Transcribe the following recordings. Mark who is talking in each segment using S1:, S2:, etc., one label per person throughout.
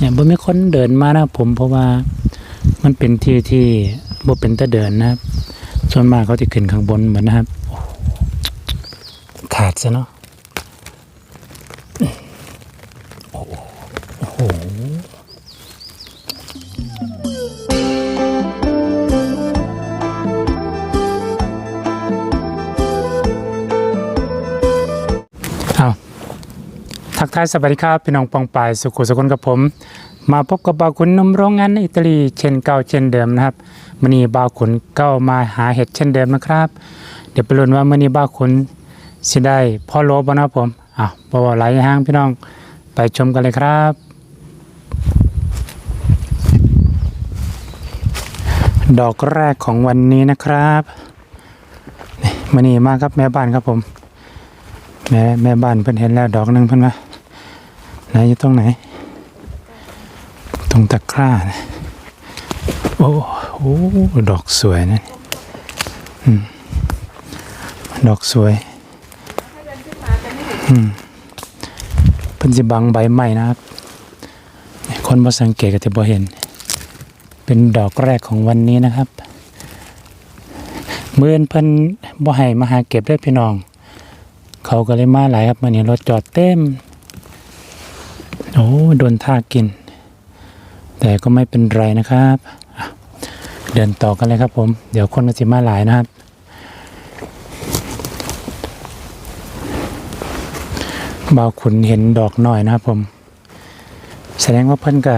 S1: เนี่ยบ่มีคนเดินมานะผมเพราะว่ามันเป็นที่ที่บ่เป็นตะเดินนะครับ ส่วนมากเขาจะขึ้นข้างบนเหมือนนะครับ ขาดซะเนาะ ทักทายสวัสดีครับพี่น้องปองปายสุขุสกุลกับผม มาพบกับบาวขุนนมโรงงานในอิตาลีเช่นเก่าเช่นเดิมนะครับมื่อนี้บาวขุนก็มาหาเห็ดเช่นเดิมนะครับ เดี๋ยวไปลุ้นว่ามื่อนี้บาวขุนสิได้พ่อโลบนะผมอะบ่าวหลห้างพี่น้องไปชมกันเลยครับ ดอกแรกของวันนี้นะครับมื่อนี้มาครับแม่บ้านครับผมแม่แม่บ้านเพิ่นเห็นแล้วดอกหนึ่งเพิ่นว่า ไหนอยู่ตรงไหน ตรงตะกร้านะโอ้โหดอกสวยนะดอกสวยอืมเป็นสิบังใบใหม่นะครับ คนบ่สังเกตก็จะบ่เห็น เป็นดอกแรกของวันนี้นะครับเมื่อนเพิ่นบ่ให้มาหาเก็บได้พี่น้อง เขาก็เลยมาหลายครับมื่อนี้รถจอดเต็ม โอ้โดนท่ากิน แต่ก็ไม่เป็นไรนะครับ เดินต่อกันเลยครับผม เดี๋ยวคนก็จะมาหลายนะครับบ่าวขุนเห็นดอกหน่อยนะครับผม แสดงว่าเพิ่นก็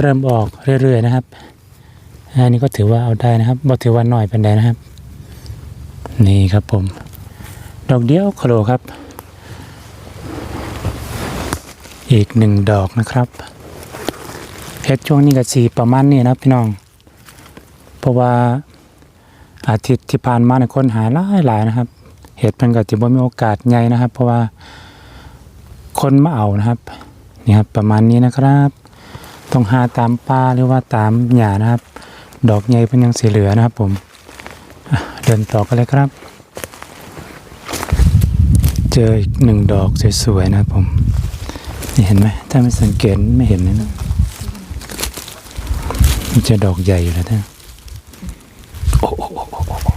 S1: เริ่มออกเรื่อยๆนะครับ อันนี้ก็ถือว่าเอาได้นะครับบ่ถือว่าน้อยเป็นไดนะครับ นี่ครับผม ดอกเดียวโคโลครับ อีกหนึ่งดอกนะครับเพชรช่วงนี้ก็สีประมาณนี้นะพี่น้อง เพราะว่าอาทิตย์ที่ผ่านมาในคนหายหลายหลายๆนะครับ เห็ดมันก็จะบ่มีโอกาสใหญ่นะครับ เพราะว่าคนมาเอานะครับนี่ครับประมาณนี้นะครับ ต้องหาตามป่าหรือว่าตามหญ้านะครับ ดอกใหญ่เป็นยังสีเหลือนะครับ ผมเดินต่อกันเลยครับ เจออีกหนึ่งดอกสวยๆนะครับผม นี่เห็นไหมถ้าไม่สังเกตไม่เห็นเลยนะ มันจะดอกใหญ่อยู่แล้วท่านโอ้โหโอ้โหโอ้โห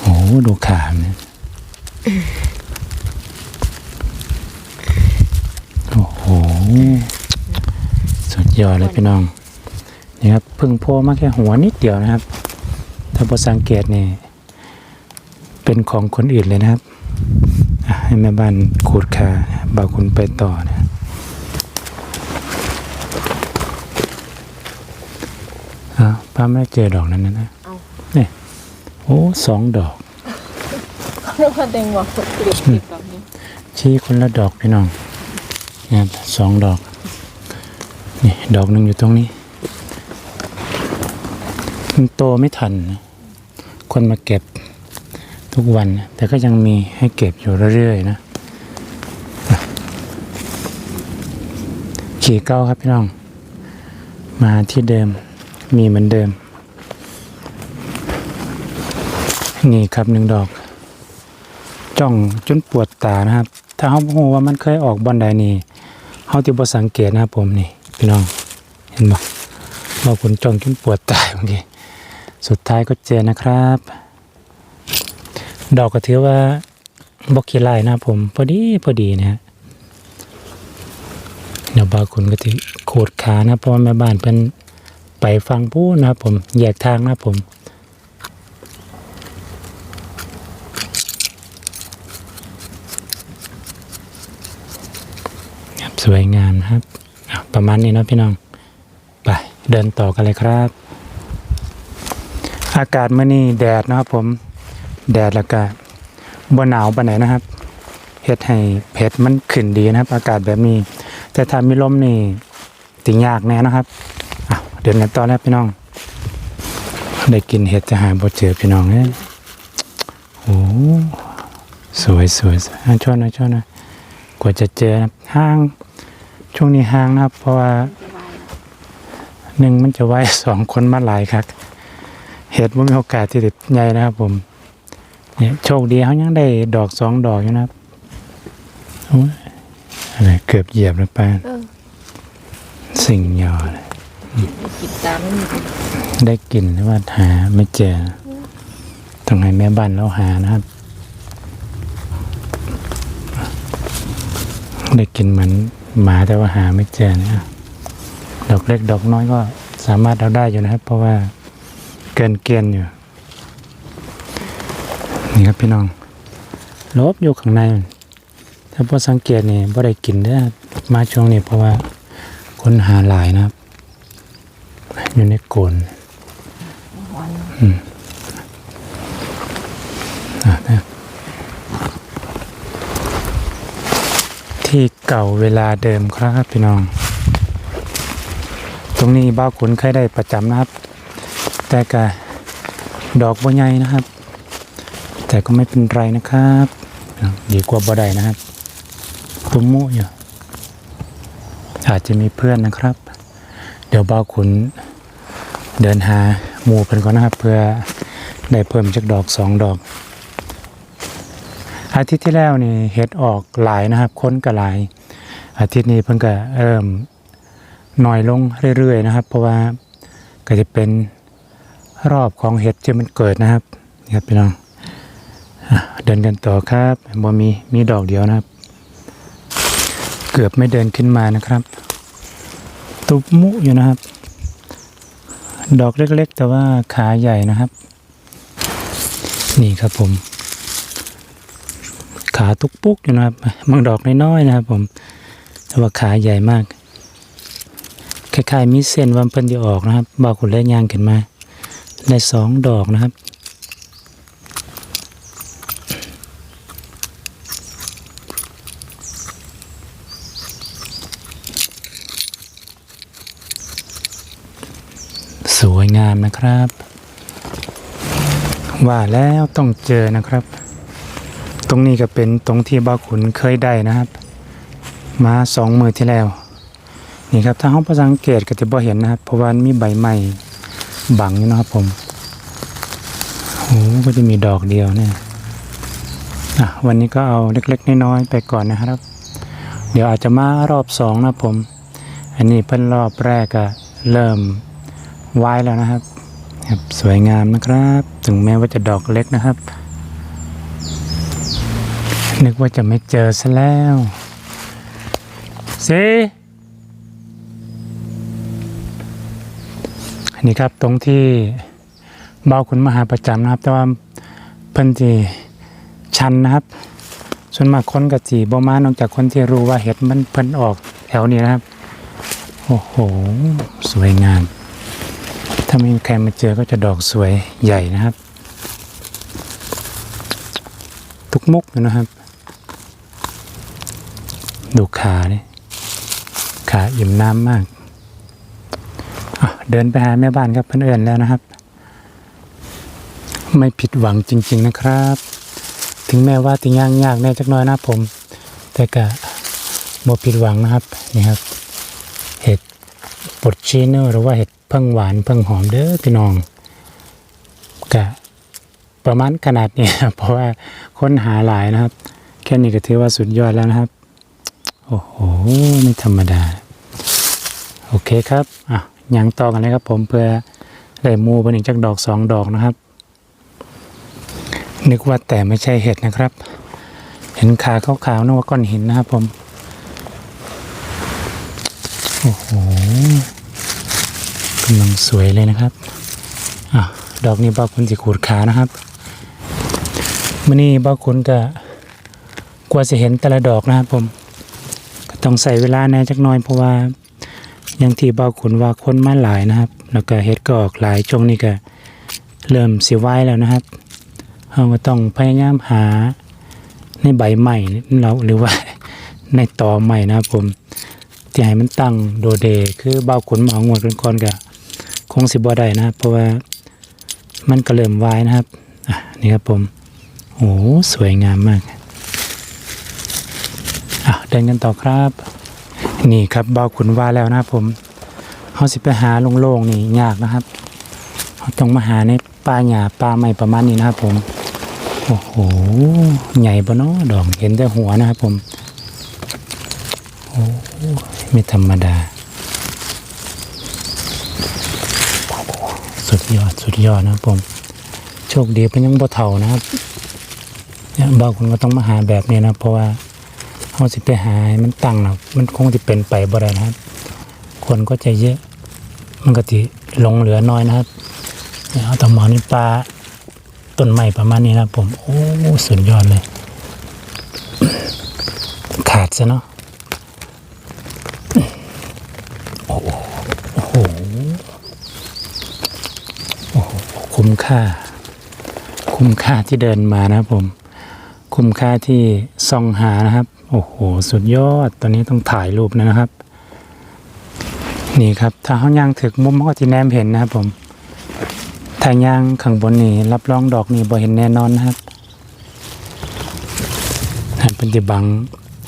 S1: โอ้โหดูขามเนี่ยโอ้โห สุดยอดเลยพี่น้อง นี่ครับพึ่งโผล่มาแค่หัวนิดเดียวนะครับ ถ้าพอสังเกตนี่ เป็นของคนอื่นเลยนะครับ ให้แม่บ้านขูดขา บ่าวคุณไปต่อนะอ้าวป้าไม่เจอดอกนั้นนะนะ
S2: เอา
S1: นี่โอ้สองดอก
S2: เรียกว่าเต็งว่าเปรียบเทียบแบบนี้
S1: ชี้คนละดอกพี่น้องเนี่ยสองดอก นี่ ดอกหนึ่งอยู่ตรงนี้ มันโตไม่ทันนะคนมาเก็บทุกวันนะแต่ก็ยังมีให้เก็บอยู่เรื่อยๆนะ ขี่เก้าครับพี่น้อง มาที่เดิมมีเหมือนเดิม นี่ครับหนึ่งดอก จ้องจนปวดตานะครับ ถ้าเขาบอกว่ามันเคยออกบอนใดนี่เขาที่บ่สังเกตนะครับผมนี่พี่น้องเห็นบ่ว่าคุณจ้องจนปวดตาบางทีสุดท้ายก็เจอนะครับ ดอกก็ถือว่าบอกขี้ไล่นะผมพอดีพอดีนะฮะ เดี๋ยวบางคนก็ที่โขดขานะเพราะว่าแม่บ้านเพิ่นไปฟังพูดนะครับผมแยกทางนะครับผมสวยงามนะครับ ประมาณนี้นะพี่น้อง ไปเดินต่อกันเลยครับ อากาศเมื่อนี้แดดนะครับผม แดดแล้วก็บ่หนาวปานไหนนะครับเฮ็ดให้เผ็ดมันขึ้นดีนะครับ อากาศแบบนี้ แต่ถ้ามีลมนี่ติยากแน่นะครับอะเดินกันต่อแล้วพี่น้อง ได้กินเห็ดจะหาบ่เจอพี่น้องเนี่ยโอ้สวยสวยสวยอะช่วยหน่อยช่วยหน่อยกว่าจะเจอนะห้าง ช่วงนี้ห้างนะครับ เพราะว่าหนึ่งมันจะไว้สองคนมาหลายครับเห็ดว่ามีโอกาสที่ติดใหญ่นะครับ ผมเนี่ยโชคดีเขายังได้ดอกสองดอกอยู่นะครับ อ้ยอะไรเกือบเหยียบแล้วไป
S2: เออ
S1: สิ่งยอเลย
S2: กินตามไม่มี
S1: ได้กลิ่นหรือว่าหาไม่เจอต้องให้แม่บ้านเราหานะครับ ได้กลิ่นเหมือนหมาแต่ว่าหาไม่เจอนะดอกเล็กดอกน้อยก็สามารถเอาได้อยู่นะครับ เพราะว่าเกินเกณฑ์อยู่ นี่ครับพี่น้องลบอยู่ข้างในมัน ถ้าพอสังเกตนี่บ่ได้กินเด้อมาช่วงนี้เพราะว่าคนหาหลายนะครับ อยู่ในโกนอืมอะนะที่เก่าเวลาเดิมครับพี่น้อง ตรงนี้บ้าขุนเคยได้ประจำนะครับ แต่ก็ดอกบัวใหญ่นะครับ แต่ก็ไม่เป็นไรนะครับ ดีกว่าบ่ได้นะครับ ตุ้มมุอยู่อาจจะมีเพื่อนนะครับ เดี๋ยวบ่าวขุนเดินหาหมู่เพิ่นก่อนนะครับ เพื่อได้เพิ่มจากดอกสองดอก อาทิตย์ที่แล้วนี่เห็ดออกหลายนะครับ ค้นก็หลาย อาทิตย์นี้เพิ่นก็เริ่มน้อยลงเรื่อยๆนะครับ เพราะว่าก็จะเป็นรอบของเห็ดที่มันเกิดนะครับนี่ครับพี่น้องเดินกันต่อครับบ่มีมีดอกเดียวนะครับ กือบไม่เดินขึ้นมานะครับ ตุบมุอยู่นะครับ ดอกเล็กๆ แต่ว่าขาใหญ่นะครับ นี่ครับผม ขาตุกปุกอยู่นะครับบางดอกน้อยๆนะครับ ผม แต่ว่าขาใหญ่มากคล้ายๆมีเส้นวามเพิ่นที่ออกนะครับบาวขุนเล่ยางขึ้นมา ได้สองดอกนะครับ สวยงามนะครับ ว่าแล้วต้องเจอนะครับ ตรงนี้ก็เป็นตรงที่บ่าขุนเคยได้นะครับ มาสองมือที่แล้ว นี่ครับถ้าห้องประสังเกตก็จะบ่เห็นนะครับ เพราะว่ามีใบไม้บังอยู่นะครับผมโอ้ก็จะมีดอกเดียวเนี่ยอะวันนี้ก็เอาเล็กๆน้อยๆไปก่อนนะครับ เดี๋ยวอาจจะมารอบสองนะผม อันนี้เพิ่นรอบแรกก็เริ่ม ไว้แล้วนะครับครับสวยงามนะครับ ถึงแม้ว่าจะดอกเล็กนะครับ นึกว่าจะไม่เจอซะแล้วสิอันนี้ครับตรงที่เบาขุนมหาประจำนะครับ แต่ว่าเพิ่นจีชันนะครับ ส่วนมากคนกับจีบ่มานอกจากคนที่รู้ว่าเห็ดมันเพิ่นออกแถวนี้นะครับ โอ้โห สวยงาม ถ้าไม่มีใครมาเจอก็จะดอกสวยใหญ่นะครับ ทุกมุกนะครับ ดูขาเนี่ยขาอิ่มน้ำมาก เดินไปหาแม่บ้านครับเพื่อนเอินแล้วนะครับ ไม่ผิดหวังจริง ๆนะครับ ถึงแม้ว่าติย่างยากแน่จักน้อยนะผม แต่ก็บ่ผิดหวังนะครับนี่ครับ เห็ดปดชีเนหรือว่าเห็ด เพิ่งหวานเพิ่งหอมเด้อพี่น้องกะประมาณขนาดนี้เพราะว่าค้นหาหลายนะครับ แค่นี้ก็ถือว่าสุดยอดแล้วนะครับ โอ้โหไม่ธรรมดา โอเคครับอะยังต่อกันเลยครับ ผมเพื่อได้มูเป็นอีกจากดอกสองดอกนะครับ นึกว่าแต่ไม่ใช่เห็ดนะครับ เห็นขาขาวๆนึกว่าก้อนหินนะครับผม โอ้โห กำลังสวยเลยนะครับอะดอกนี้บ้าคุณสิขูดขานะครับมื่อนี้บ้าคุณก็กว่าจะเห็นแต่ละดอกนะครับผมก็ต้องใส่เวลาแน่จักน่อยเพราะว่าอย่างที่บ้าคุณว่าคนมาหลายนะครับ แล้วก็เห็ดก็ออกหลายช่วงนี้ก็เริ่มเสียไว้แล้วนะครับเราก็ต้องพยายามหาในใบใหม่เราหรือว่าในตอใหม่นะครับผมที่ให้มันตั้งโดเดคือเบาขนหมองวดก่อนๆกับ งสิบ่ได้นะครับ เพราะว่ามันก็เริ่มวายนะครับอะนี่ครับผมโอ้สวยงามมากอะเดินกันต่อครับ นี่ครับเบาขุนว่าแล้วนะครับผมเขาสิไปหาโล่งๆนี่ยากนะครับเขาต้องมาหาในป่าหญ้าป่าใหม่ประมาณนี้นะครับผมโอ้โหใหญ่ปะเนาะดอกเห็นแต่หัวนะครับผมโอ้ไม่ธรรมดา ยอดสุดยอดนะครับผม โชคดีเป็นยังบ่เท่านะครับเนี่ยบางคนก็ต้องมาหาแบบนี้นะ เพราะว่าเขาสิไปหาให้มันตั้งนะมันคงจะเป็นไปบ่ได้นะครับ คนก็จะเยอะ มันก็จะหลงเหลือน้อยนะครับเนี่ยเอาแตหมอนี่ปลาต้นไม้ประมาณนี้นะผม โอ้สุดยอดเลย ขาดซะเนาะโอ้โหโอ้โหโอ้โห คุ้มค่า คุ้มค่าที่เดินมานะครับผม คุ้มค่าที่ส่องหานะครับ โอ้โห สุดยอด ตอนนี้ต้องถ่ายรูปนะครับ นี่ครับ ถ้าเขาย่างถึกมุมเขาก็จะแนมเห็นนะครับผม ถ้าย่างข้างบนนี่รับรองดอกนี่บ่เห็นแน่นอนนะครับหันเป็นจะบัง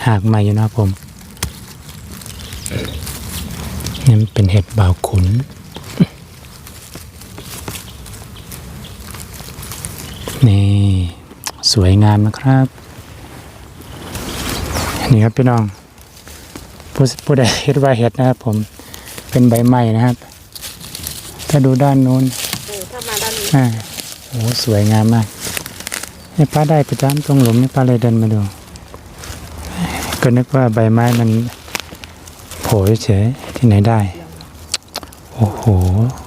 S1: หากใหม่อยู่นะครับผมนี่เป็นเห็ดบ่าวขุน นี่ สวยงามนะครับนี่ครับพี่น้องผู้ผู้ใดเห็ดว่าเห็ดนะครับผมเป็นใบไม้นะครับ ถ้าดูด้านนู้น
S2: เออถ้ามาด้านนี้
S1: อ่าโอ้สวยงามมากนี่ป้าได้ประจำตรงหลุมนี่ป้าเลยเดินมาดู ก็นึกว่าใบไม้มันโผล่เฉยๆที่ไหนได้ โอ้โห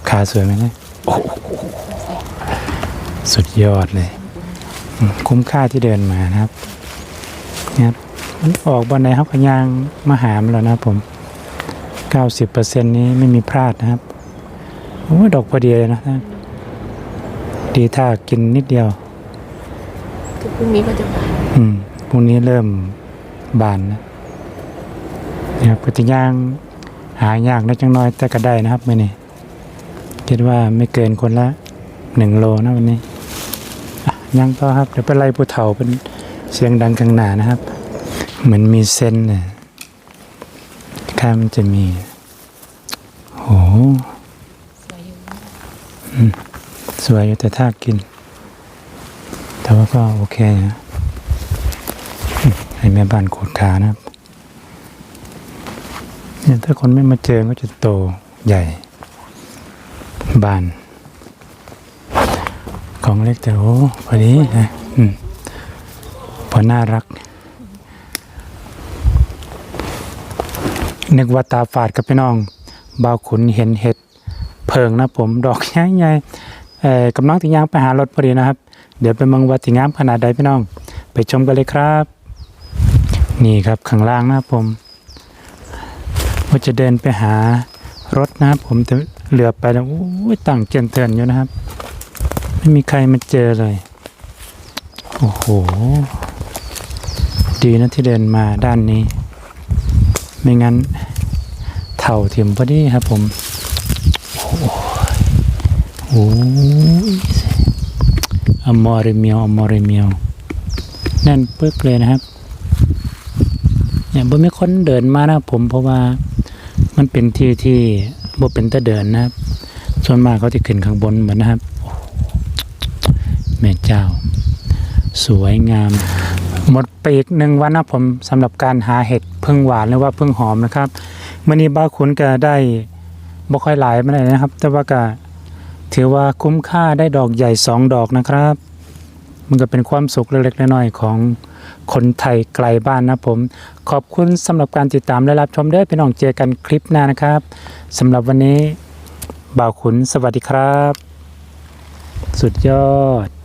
S1: ขาสวยไหมเนะโอ้โห สุดยอดเลยอืมคุ้มค่าที่เดินมานะครับนะครับมันออกบนไหนเขาก็ยางมาหามแล้วนะครับผมเก้าสิบเปอร์เซ็นนี้ไม่มีพลาดนะครับโอ้ยดอกพอดีเลยนะท่านดีถ้ากินนิดเดียว
S2: คือพรุ่งนี้ก็จะมา
S1: อืมพรุ่งนี้เริ่มบานนะนะครับก็จะย่างหายากนะจังน้อยแต่ก็ได้นะครับมื่อนี้คิดว่าไม่เกินคนละหนึ่งโลนะวันนี้อะ ย่างต่อครับเดี๋ยวไปไล่ผู้เฒ่าเป็นเสียงดังข้างหน้านะครับ เหมือนมีเส้นเนี่ยข้ามจะมีโห
S2: สวยอยู่
S1: สวยอยู่แต่ถ้ากิน แต่ว่าก็โอเคนะให้แม่บ้านขูดขานะครับเนี่ยถ้าคนไม่มาเจอก็จะโตใหญ่บาน ของเล็กแต่โอ้พอดีนะอพอน่ารัก นึกว่าตาฝาดกับพี่น้องบ่าวขุนเห็นเห็ดเพิงนะผมดอกใหญ่ๆเอ่กำลังที่ย่างไปหารถพอดีนะครับ เดี๋ยวไปมืองวัดที่งามขนาดใดพี่น้อง ไปชมกันเลยครับ นี่ครับข้างล่างนะครับผมว่าจะเดินไปหารถนะครับผมแต่เหลือไปแล้วตั้งเจนเตือนอยู่นะครับ ไม่มีใครมาเจอเลย โอ้โห ดีนะที่เดินมาด้านนี้ ไม่งั้นเถ่าเทียมพอดีครับผม โอ้ยอมอริเมียวอมอริเมียวแน่นปึ๊กเลยนะครับเนี่ยบ่มีคนเดินมานะผมเพราะว่ามันเป็นที่ที่บ่เป็นตะเดินนะครับ ส่วนมากเขาจะขึ้นข้างบนเหมดนนะครับ แม่เจ้า สวยงาม หมดไปอีกหนึ่งวันนะผมสำหรับการหาเห็ดพึ่งหวานหรือว่าพึ่งหอมนะครับมื่อนี้บ้าขุนก็ได้บ่ค่อยหลายมาเลยนะครับ แต่ว่าก็ถือว่าคุ้มค่าได้ดอกใหญ่สองดอกนะครับ มันก็เป็นความสุขเล็กๆน้อยๆของคนไทยไกลบ้านนะผม ขอบคุณสำหรับการติดตามและรับชมเด้อพี่น้องเจอกันคลิปหน้านะครับสำหรับวันนี้บ่าวขุนสวัสดีครับ สุดยอด